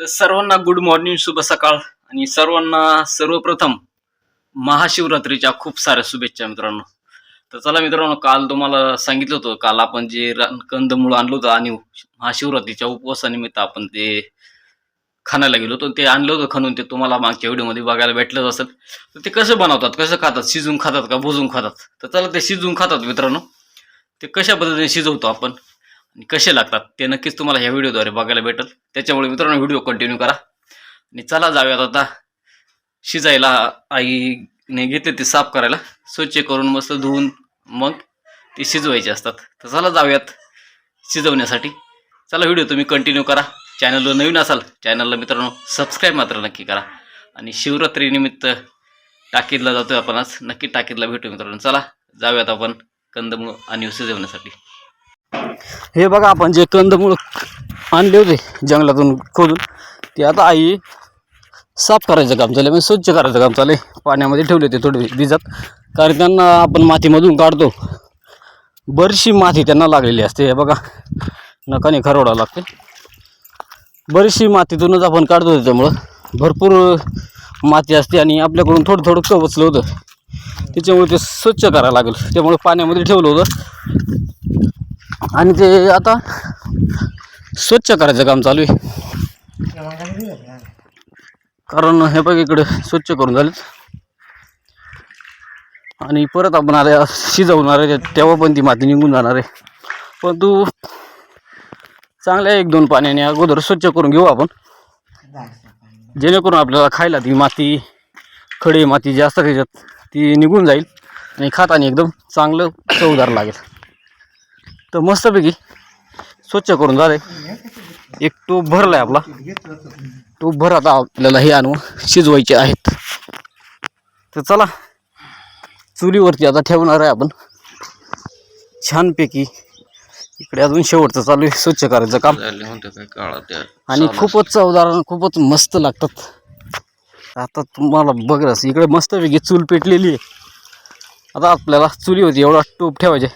तर सर्वांना good morning शुभ सकाळ. आणि सर्वांना सर्वप्रथम महाशिवरात्रीच्या खूप साऱ्या शुभेच्छा मित्रांनो. तर चला मित्रांनो काल तुम्हाला सांगितलं होतं काल आपण जे कंदमूळ कंदमुळं आणलं होतं आणि महाशिवरात्रीच्या उपवासानिमित्त आपण ते खाण्याला गेलो होतो. ते आणलं होतं खणून ते तुम्हाला मागच्या व्हिडिओमध्ये बघायला भेटलंच असेल. तर ते कसं बनवतात कसं खातात शिजून खातात का भुजून खातात? तर चला ते शिजून खातात मित्रांनो. ते कशा पद्धतीने शिजवतो आपण? आणि कसे लागतात ते नक्कीच तुम्हाला ह्या व्हिडिओद्वारे बघायला भेटेल. त्याच्यामुळे मित्रांनो व्हिडिओ कंटिन्यू करा. आणि चला जाऊयात आता शिजायला आईने घेतले ते साफ करायला. स्वच्छ करून मस्त धुवून मग ते शिजवायचे असतात. तर चला जाऊयात शिजवण्यासाठी. चला व्हिडिओ तुम्ही कंटिन्यू करा. चॅनलवर नवीन असाल चॅनलला मित्रांनो सबस्क्राईब मात्र नक्की करा. आणि शिवरात्रीनिमित्त टाकीदला जातोय आपण आज. नक्की टाकीदला भेटू मित्रांनो. चला जाऊयात आपण कंदमूळ आणि शिजवण्यासाठी. हे बघा आपण जे कंदमूळ आणले होते जंगलातून खोदून ते आता आई साफ करायचं काम चाललं म्हणजे स्वच्छ करायचं काम चाललं आहे पाण्यामध्ये ठेवले होते थोडे भिजत कारण त्यांना आपण मातीमधून काढतो. बरीचशी माती त्यांना लागलेली असते. हे बघा नकाने खरवडावं लागते. बरीचशी मातीतूनच आपण काढतो त्याच्यामुळं. भरपूर माती असते आणि आपल्याकडून थोडं थोडं कवचलं होतं. त्याच्यामुळे ते स्वच्छ करायला लागेल. त्यामुळे पाण्यामध्ये ठेवलं होतं. आणि ते आता स्वच्छ करायचं काम चालू आहे. कारण हे बघ इकडे स्वच्छ करून झालेच आणि परत आपण आता शिजवणार आहे तेव्हा पण ती माती निघून जाणार आहे. पण तू चांगल्या एक दोन पाण्याने अगोदर स्वच्छ करून घेऊ आपण. जेणेकरून आपल्याला खायला ती माती खडे माती जास्त त्याच्यात ती निघून जाईल आणि खाताना एकदम चांगलं चवदार लागेल. तर मस्तपैकी स्वच्छ करून झाले एक टोप भरलाय आपला. टोप भर आता आपल्याला हे आणून शिजवायचे आहेत. तर चला चुलीवरती आता ठेवणार आहे आपण. छानपैकी इकडे अजून शेवटचं चालू आहे स्वच्छ करायचं काम. आणि खूपच चवदार आणि खूपच मस्त लागतात. आता तुम्हाला बघाच इकडे मस्तपैकी चूल पेटलेली आहे. आता आपल्याला चुलीवरती एवढा टोप ठेवायचे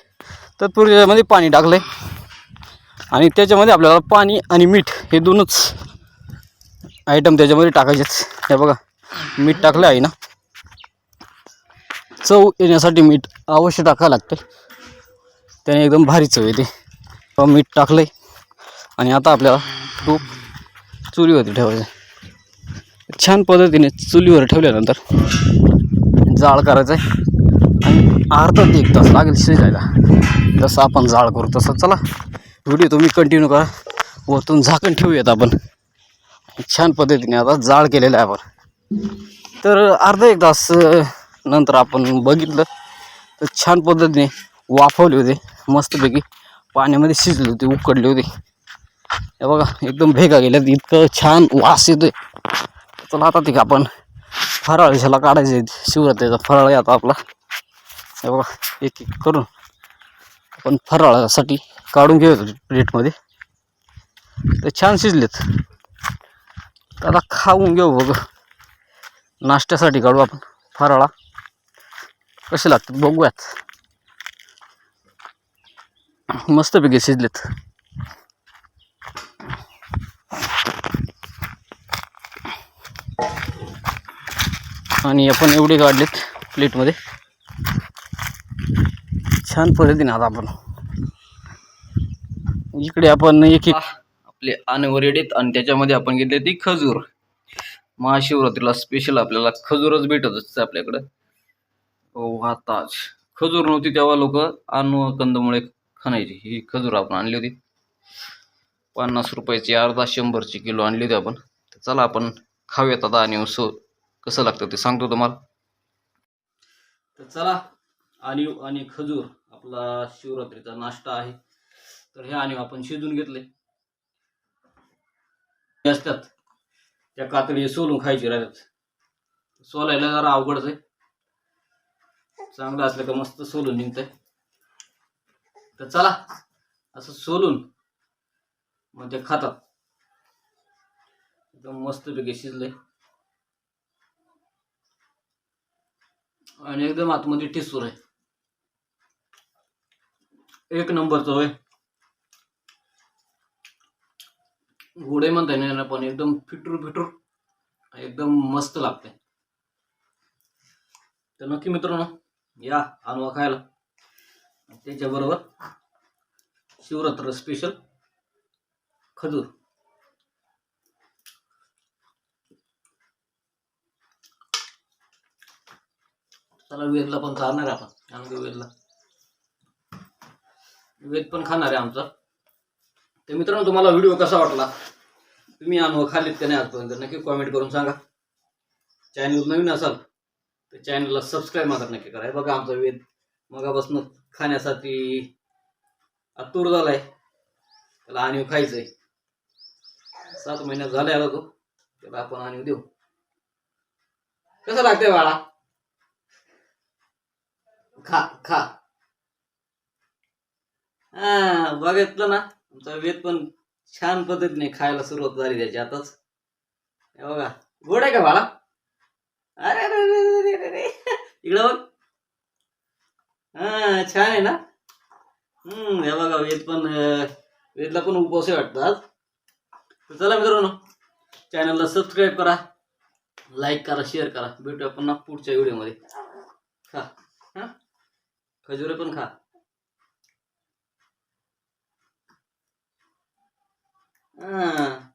तत्पूर्वी त्याच्यामध्ये पाणी टाकलं आहे आणि त्याच्यामध्ये आपल्याला पाणी आणि मीठ हे दोनच आयटम त्याच्यामध्ये टाकायचेच हे बघा मीठ टाकलं आहे ना चव येण्यासाठी मीठ अवश्य टाकावं लागतं. त्याने एकदम भारी चव येते. मीठ टाकलं आहे आणि आता आपल्याला तूप चुलीवरती ठेवायचं छान पद्धतीने चुलीवर ठेवल्यानंतर जाळ करायचं आहे अर्धा ते एक तास लागेल शिजायला. जसं आपण जाळ करू तसं. चला व्हिडिओ तुम्ही कंटिन्यू करा. वरतून झाकण ठेवूयात आपण. छान पद्धतीने आता जाळ केलेलं आहे आपण. तर अर्धा एक तास नंतर आपण बघितलं तर छान पद्धतीने वाफवले होते. मस्तपैकी पाण्यामध्ये शिजले होते उकडले होते. हे बघा एकदम भेगा गेल्यात. इतकं छान वास येतोय. चला आता ते आपण फराळ ह्याला काढायचे शिवरात्रीचा फराळ आहे आता आपला. हे बघा एक एक करून आपण फराळासाठी काढून घेऊया प्लेटमध्ये ते छान शिजलेत. तर आता खाऊन घेऊ बघ. नाश्त्यासाठी काढू आपण फराळा. कसे लागतात बघूयात. मस्तपैकी शिजलेत. आणि आपण एवढे काढलेत प्लेटमध्ये छान पद्धतीने आता आपण. इकडे आपण एक एक आपले अनवर येडेत आणि त्याच्यामध्ये आपण घेतले ती खजूर. महाशिवरात्रीला स्पेशल आपल्याला खजूरच भेटत असते आपल्याकडं. हो, वाताज खजूर नव्हती तेव्हा लोक अन्न कंदमुळे खाणायची. ही खजूर आपण आणली होती. पन्नास रुपयाची अर्धा शंभरची किलो आणली होती आपण. तर चला आपण खाऊयात आता आणि सो कसं लागतं ते सांगतो तुम्हाला. तर चला आणि आणि खजूर. आपला शिवरात्रीचा नाश्ता आहे. तर हे आणि आपण शिजून घेतले हे असतात. त्या कातडी सोलून खायची राहतात. सोलायला जरा अवघडच आहे. चांगलं असलं का मस्त सोलून निघतंय. तर चला असं सोलून मग ते खातात. एकदम मस्तपैकी शिजलंय. आणि एकदम आतमध्ये टिसूर आहे. एक नंबरचं होय. गोडे म्हणता येणार नाही, पण एकदम फिटूर फिटूर एकदम मस्त लागते. तर नक्की मित्रांनो या अनवा खायला. त्याच्याबरोबर शिवरात्र स्पेशल खजूर. त्याला वेदला पण चालणार आपण आणखी वेदला. वेद पण खाणार आहे आमचा. तर मित्रांनो तुम्हाला व्हिडिओ कसा वाटला? तुम्ही अनुभव खालीत का नाही आजपर्यंत? नक्की कॉमेंट करून सांगा. चॅनल नवीन असाल तर चॅनलला सबस्क्राईब मात्र नक्की करा. हे बघा आमचा वेद मगापासून खाण्यासाठी आतूर झालाय. त्याला आणीव खायचंय. सात महिन्यात झालाय आला तो. त्याला आपण आणीव देऊ. कसं लागतंय बाळा? खा खा. हा बघितलं ना. आमचा वेद पण छान पद्धतीने खायला सुरुवात झाली त्याची आताच. हे बघा. गोड आहे का बाळा? अरे अरे अरे अरे अरे इकडं बघ. हा छान आहे ना? हम्म हे बघा वेद पण वेदला पण उपवास वाटतात तर चला मित्रांनो चॅनलला सबस्क्राईब करा लाईक करा शेअर करा. भेटूया पुन्हा पुढच्या व्हिडिओमध्ये खा. हा? खजुरे पण खा. 嗯。